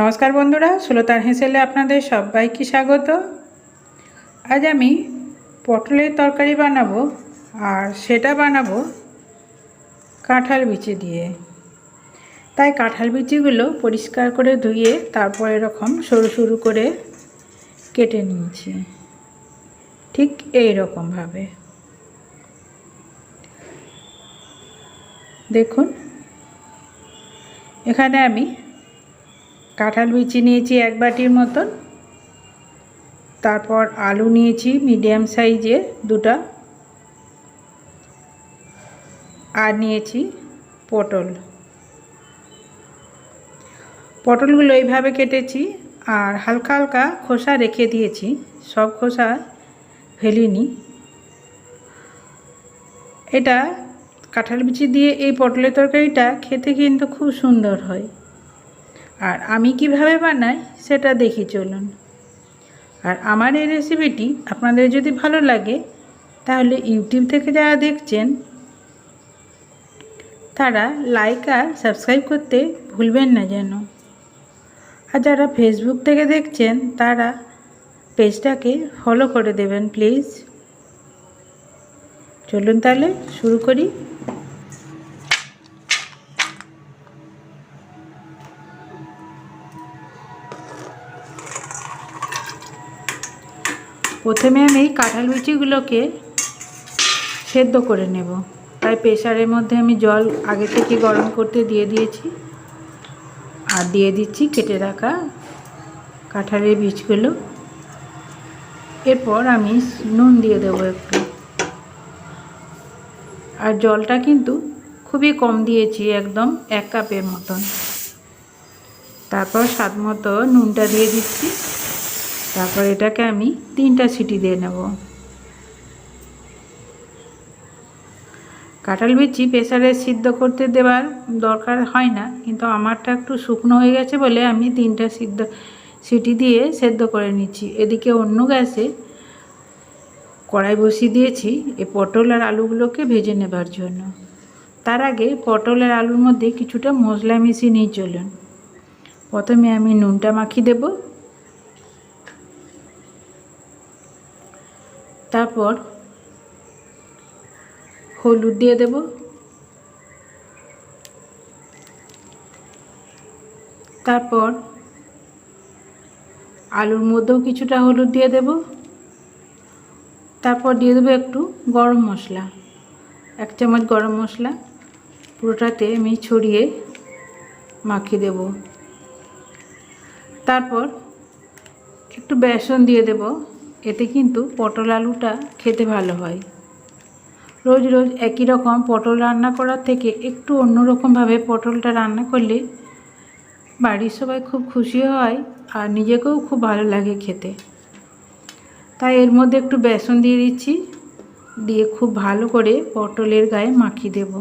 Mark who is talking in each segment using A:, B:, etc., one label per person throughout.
A: নমস্কার বন্ধুরা সুলতান হেসেলে আপনাদের সবাইকে স্বাগত। আজ আমি পটলের তরকারি বানাবো আর সেটা বানাবো কাঁঠাল বিচি দিয়ে। তাই কাঁঠাল বিচিগুলো পরিষ্কার করে ধুয়ে তারপর এরকম সরু সরু করে কেটে নিয়েছি। ঠিক এই রকমভাবে দেখুন, এখানে আমি কাঁঠাল বিচি নিয়েছি এক বাটির মতন। তারপর আলু নিয়েছি মিডিয়াম সাইজের দুটা। আর নিয়েছি পটল। পটলগুলো এইভাবে কেটেছি আর হালকা হালকা খোসা রেখে দিয়েছি। সব খোসা ফেলিনি। এটা কাঁঠাল বিচি দিয়ে এই পটলের তরকারিটা খেতে কিন্তু খুব সুন্দর হয়। আর আমি কীভাবে বানাই সেটা দেখি চলুন। আর আমার এই রেসিপিটি আপনাদের যদি ভালো লাগে, তাহলে ইউটিউব থেকে যারা দেখছেন, তারা লাইক আর সাবস্ক্রাইব করতে ভুলবেন না যেন। আর যারা ফেসবুক থেকে দেখছেন, তারা পেজটাকে ফলো করে দেবেন প্লিজ চলুন তাহলে শুরু করি। প্রথমে আমি কাঁঠাল বিচিগুলোকে সেদ্ধ করে নেব। তাই প্রেশারের মধ্যে আমি জল আগে থেকে গরম করতে দিয়ে দিয়েছি। আর দিয়ে দিচ্ছি কেটে রাখা কাঁঠালের বীজগুলো। এরপর আমি নুন দিয়ে দেবো একটু। আর জলটা কিন্তু খুবই কম দিয়েছি একদম এক কাপের মতন। তারপর স্বাদ মতো নুনটা দিয়ে দিচ্ছি। তারপর এটাকে আমি তিনটা সিটি দিয়ে নেব। কাঁঠাল বিচি প্রেসারে সিদ্ধ করতে দেওয়ার দরকার হয় না, কিন্তু আমারটা একটু শুকনো হয়ে গেছে বলে আমি তিনটা সিদ্ধ সিটি দিয়ে সেদ্ধ করে নিচ্ছি। এদিকে অন্য গ্যাসে কড়াই বসিয়ে দিয়েছি এই পটল আর আলুগুলোকে ভেজে নেবার জন্য। তার আগে পটল আর আলুর মধ্যে কিছুটা মশলা মিশিয়ে নিয়ে চলুন। প্রথমে আমি নুনটা মাখিয়ে দেবো। তারপর হলুদ দিয়ে দেব। তারপর আলুর মধ্যেও কিছুটা হলুদ দিয়ে দেব। তারপর দিয়ে দেবো একটু গরম মশলা, এক চামচ গরম মশলা, পুরোটাতে আমি ছড়িয়ে মাখিয়ে দেব। তারপর একটু বেসন দিয়ে দেব। এতে কিন্তু পটল আলুটা খেতে ভালো হয়। রোজ রোজ একই রকম পটল রান্না করার থেকে একটু অন্যরকমভাবে পটলটা রান্না করলে বাড়ির সবাই খুব খুশি হয় আর নিজেকেও খুব ভালো লাগে খেতে। তাই এর মধ্যে একটু বেসন দিয়ে দিচ্ছি, দিয়ে খুব ভালো করে পটলের গায়ে মাখিয়ে দেব।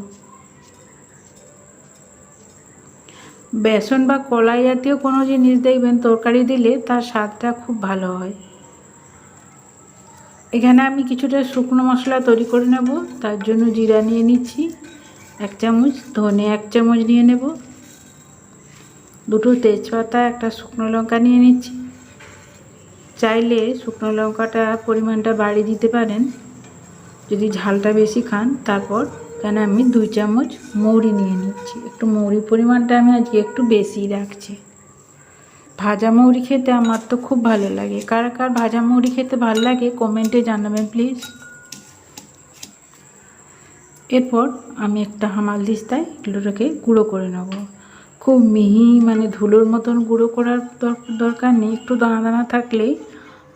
A: বেসন বা কলাই জাতীয় কোনো জিনিস দেখবেন তরকারি দিলে তার স্বাদটা খুব ভালো হয়। এখানে আমি কিছুটা শুকনো মশলা তৈরি করে নেব। তার জন্য জিরা নিয়ে নিচ্ছি। এক চামচ, ধনে এক চামচ নিয়ে নেব। দুটো তেজপাতা, একটা শুকনো লঙ্কা নিয়ে নিচ্ছি। চাইলে শুকনো লঙ্কাটা পরিমাণটা বাড়িয়ে দিতে পারেন। যদি ঝালটা বেশি খান, তারপর কেন আমি দুই চামচ মৌরি নিয়ে নিচ্ছি। একটু মৌরি পরিমাণটা আমি আজকে একটু বেশি রাখছি। ভাজা মৌরি খেতে আমার তো খুব ভালো লাগে। কার কার ভাজা মৌরি খেতে ভালো লাগে কমেন্টে জানাবেন প্লিজ এরপর আমি একটা হামাল দিস্তায় এগুলোটাকে গুঁড়ো করে নেব। খুব মিহি মানে ধুলোর মতন গুঁড়ো করার দরকার নেই, একটু দানা দানা থাকলেই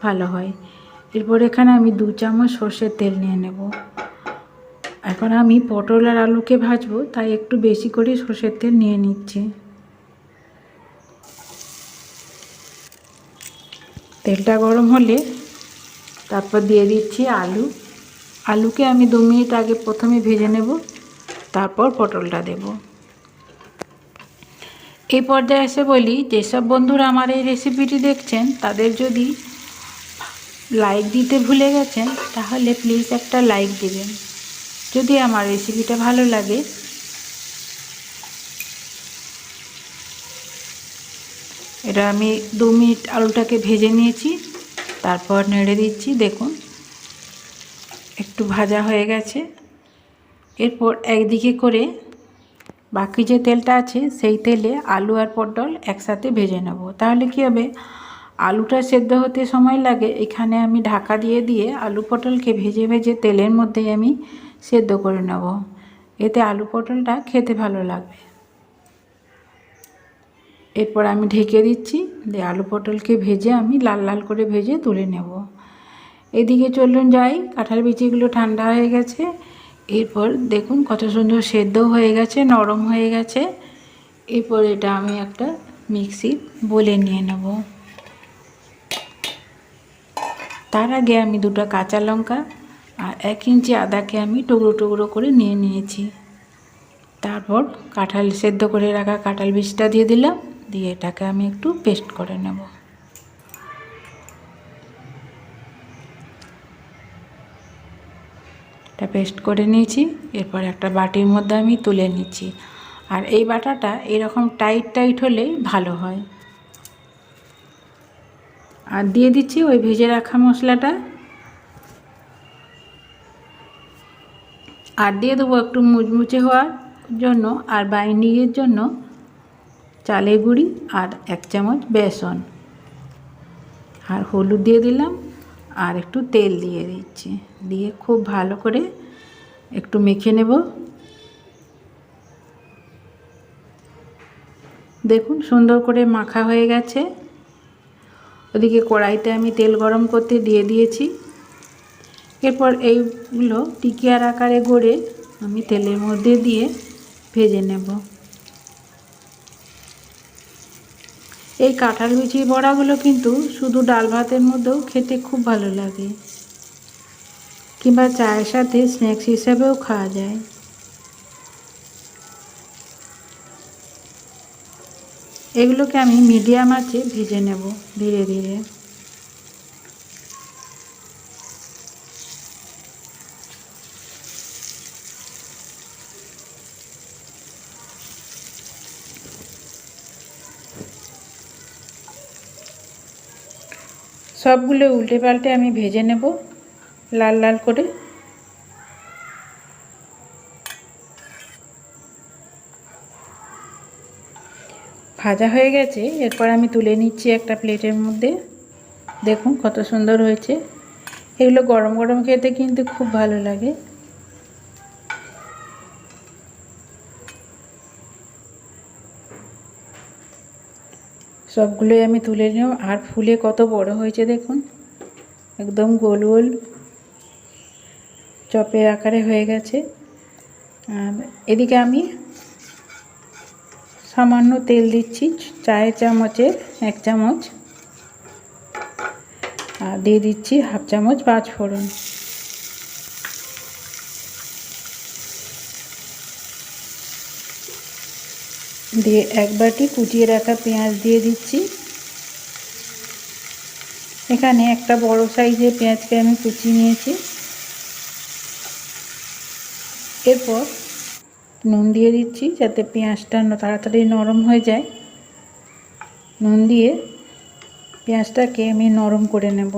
A: ভালো হয়। এরপর এখানে আমি দু চামচ সর্ষের তেল নিয়ে নেব। এখন আমি পটল আর আলুকে ভাজবো, তাই একটু বেশি করে সর্ষের তেল নিয়ে নিচ্ছি। তেলটা গরম হলে তারপর দিয়ে দিচ্ছি আলু। আলুকে আমি দু মিনিট আগে প্রথমে ভেজে নেব, তারপর পটলটা দেব। এই পর্যায়ে এসে বলি, যেসব বন্ধুরা আমার এই রেসিপিটি দেখছেন, তাদের যদি লাইক দিতে ভুলে গেছেন, তাহলে প্লিজ একটা লাইক দেবেন। যদি আমার রেসিপিটা ভালো লাগে এটা আমি দু মিনিট আলুটাকে ভেজে নিয়েছি, তারপর নেড়ে দিচ্ছি, দেখুন। একটু ভাজা হয়ে গেছে। এরপর একদিকে করে বাকি যে তেলটা আছে, সেই তেলে আলু আর পটল একসাথে ভেজে নেব। তাহলে কী হবে? আলুটা সেদ্ধ হতে সময় লাগে, এখানে আমি ঢাকা দিয়ে দিয়ে আলু পটলকে ভেজে ভেজে তেলের মধ্যেই আমি সেদ্ধ করে নেব। এতে আলু পটলটা খেতে ভালো লাগবে। এরপর আমি ঢেকে দিচ্ছি, দিয়ে আলু পটলকে ভেজে আমি লাল লাল করে ভেজে তুলে নেব। এদিকে চলুন যাই, কাঁঠাল বিচিগুলো ঠান্ডা হয়ে গেছে। এরপর দেখুন কত সুন্দর সেদ্ধ হয়ে গেছে, নরম হয়ে গেছে। এরপর এটা আমি একটা মিক্সি বলে নিয়ে নেব। তার আগে আমি দুটো কাঁচা লঙ্কা আর এক ইঞ্চি আদাকে আমি টুকরো টুকরো করে নিয়ে নিয়েছি। তারপর কাঁঠাল সেদ্ধ করে রাখা কাঁঠাল বীজটা দিয়ে দিলাম। দিয়ে এটাকে আমি একটু পেস্ট করে নেব। এটা পেস্ট করে নিয়েছি, এরপর একটা বাটির মধ্যে আমি তুলে নিচ্ছি। আর এই বাটাটা এরকম টাইট টাইট হলেই ভালো হয়। আর দিয়ে দিচ্ছি ওই ভেজে রাখা মশলাটা। আর দিয়ে দেবো একটু মুচমুচে হওয়ার জন্য আর বাইন্ডিংয়ের জন্য চালের গুঁড়ি আর এক চামচ বেসন। আর হলুদ দিয়ে দিলাম আর একটু তেল দিয়ে দিচ্ছি। দিয়ে খুব ভালো করে একটু মেখে নেব। দেখুন সুন্দর করে মাখা হয়ে গেছে। ওদিকে কড়াইতে আমি তেল গরম করতে দিয়ে দিয়েছি। এরপর এইগুলো টিকিয়ার আকারে গড়ে আমি তেলের মধ্যে দিয়ে ভেজে নেব। এই কাঁঠাল বিচির বড়াগুলো কিন্তু শুধু ডাল ভাতের মধ্যেও খেতে খুব ভালো লাগে। কিংবা চায়ের সাথে স্ন্যাক্স হিসেবেও খাওয়া যায়। এগুলোকে আমি মিডিয়াম আছে ভিজে নেব ধীরে ধীরে। সবগুলো উল্টে পাল্টে আমি ভেজে নেব লাল লাল করে। ভাজা হয়ে গেছে, এরপর আমি তুলে নিচ্ছি একটা প্লেটের মধ্যে। দেখুন কত সুন্দর হয়েছে। এগুলো গরম গরম খেতে কিন্তু খুব ভালো লাগে। সবগুলোই আমি তুলে নিলাম। আর ফুলে কত বড় হয়েছে দেখুন। একদম গোল গোল চপের আকারে হয়ে গেছে। আর এদিকে আমি সামান্য তেল দিচ্ছি, চায়ের চামচের এক চামচ। আর দিয়ে দিচ্ছি হাফ চামচ পাঁচ ফোড়ন দিয়ে এক বাটি কুচিয়ে রাখা পেঁয়াজ দিয়ে দিচ্ছি। এখানে একটা বড় সাইজের পেঁয়াজকে আমি কুচিয়ে নিয়েছি। এরপর নুন দিয়ে দিচ্ছি যাতে পেঁয়াজটা তাড়াতাড়ি নরম হয়ে যায়। নুন দিয়ে পেঁয়াজটাকে আমি নরম করে নেব।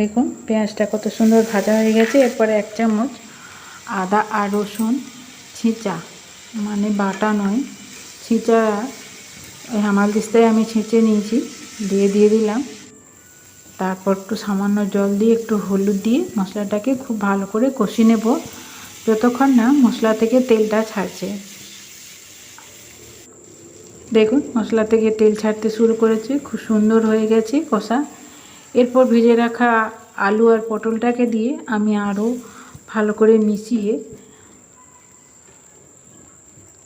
A: দেখুন, পেঁয়াজটা কত সুন্দর ভাজা হয়ে গেছে। এরপরে এক চামচ আদা আর রসুন ছিঁচা। মানে বাটা নয়, ছিঁচা হামাল দিস্তায় আমি ছেঁচে নিয়েছি, দিয়ে দিয়ে দিলাম। তারপর একটু সামান্য জল দিয়ে একটু হলুদ দিয়ে মশলাটাকে খুব ভালো করে কষি নেব, যতক্ষণ না মশলা থেকে তেলটা ছাড়ছে। দেখুন, মশলা থেকে তেল ছাড়তে শুরু করেছে, খুব সুন্দর হয়ে গেছে কষা। এরপর ভেজে রাখা আলু আর পটলটাকে দিয়ে আমি আরও ভালো করে মিশিয়ে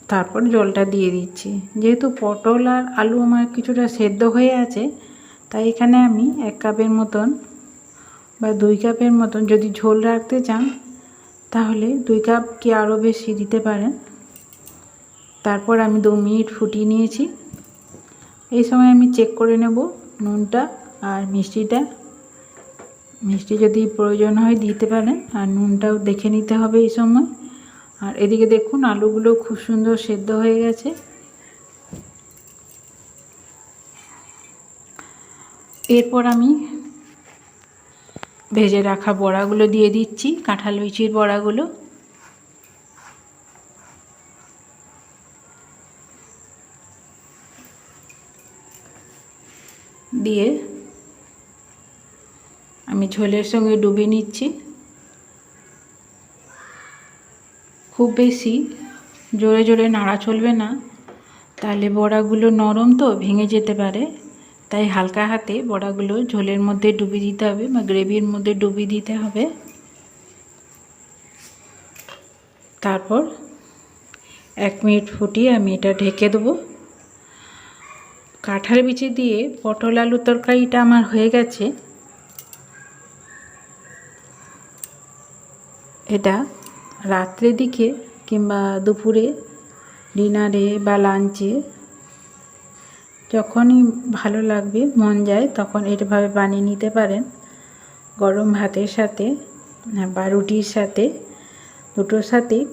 A: তারপর জলটা দিয়ে দিচ্ছি। যেহেতু পটল আর আলু আমার কিছুটা সেদ্ধ হয়ে আছে, তাই এখানে আমি এক কাপের মতন বা দুই কাপের মতন যদি ঝোল রাখতে চান, তাহলে দুই কাপ কি আরও বেশি দিতে পারেন? তারপর আমি দু মিনিট ফুটিয়ে নিয়েছি। এই সময় আমি চেক করে নেব নুনটা আর মিষ্টিটা। মিষ্টি যদি প্রয়োজন হয় দিতে পারেন, আর নুনটাও দেখে নিতে হবে এই সময়। আর এদিকে দেখুন, আলুগুলো খুব সুন্দর সেদ্ধ হয়ে গেছে। এরপর আমি ভেজে রাখা বড়াগুলো দিয়ে দিচ্ছি, কাঁঠাল লুচির বড়াগুলো। দিয়ে আমি ঝোলের সঙ্গে ডুবিয়ে নিচ্ছি। খুব বেশি, জোরে জোরে নাড়া চলবে না। তাহলে বড়াগুলো নরম তো, ভেঙে যেতে পারে। তাই হালকা হাতে বড়াগুলো ঝোলের মধ্যে ডুবি দিতে হবে বা গ্রেভির মধ্যে ডুবি দিতে হবে। তারপর এক মিনিট ফুটিয়ে আমি এটা ঢেকে দেবো। কাঁঠাল বিচি দিয়ে পটল আলু তরকারিটা আমার হয়ে গেছে। এটা রাত্রের দিকে কিংবা দুপুরে, ডিনারে বা লাঞ্চে যখনই ভালো লাগবে, মন যায়, তখন এটাভাবে বানিয়ে নিতে পারেন। গরম ভাতের সাথে বা রুটির সাথে, দুটোর সাথেই